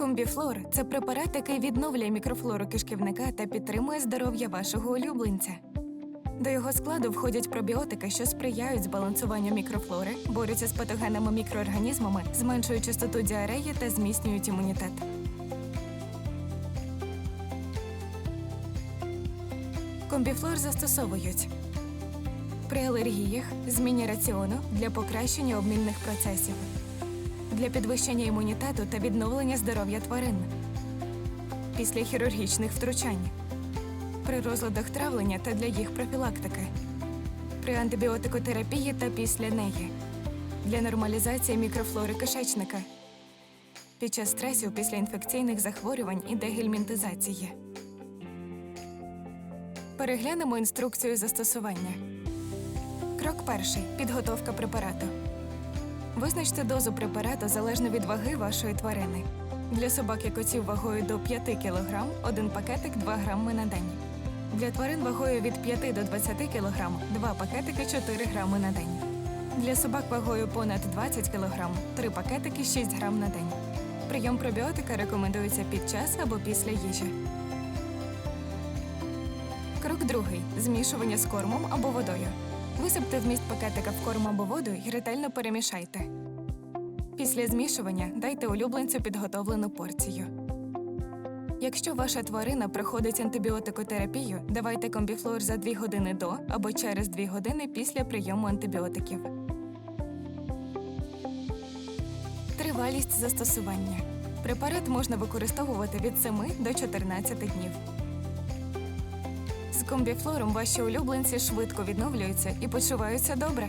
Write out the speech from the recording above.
Комбіфлор це препарат, який відновлює мікрофлору кишківника та підтримує здоров'я вашого улюбленця. До його складу входять пробіотики, що сприяють збалансуванню мікрофлори, борються з патогенними мікроорганізмами, зменшують частоту діареї та зміцнюють імунітет. Комбіфлор застосовують при алергіях, зміні раціону для покращення обмінних процесів, для підвищення імунітету та відновлення здоров'я тварин, після хірургічних втручань, при розладах травлення та для їх профілактики, при антибіотикотерапії та після неї, для нормалізації мікрофлори кишечника, під час стресів після інфекційних захворювань і дегельмінтизації. Переглянемо інструкцію застосування. Крок перший підготовка препарату. Визначте дозу препарату залежно від ваги вашої тварини. Для собак і котів вагою до 5 кг один пакетик 2 грами на день. Для тварин вагою від 5 до 20 кг 2 пакетики 4 грами на день. Для собак вагою понад 20 кг 3 пакетики 6 грам на день. Прийом пробіотика рекомендується під час або після їжі. Крок другий змішування з кормом або водою. Висипте вміст пакетика в корм або воду і ретельно перемішайте. Після змішування дайте улюбленцю підготовлену порцію. Якщо ваша тварина проходить антибіотикотерапію, давайте комбіфлор за 2 години до або через 2 години після прийому антибіотиків. Тривалість застосування. Препарат можна використовувати від 7 до 14 днів. Комбіфлором ваші улюбленці швидко відновлюються і почуваються добре.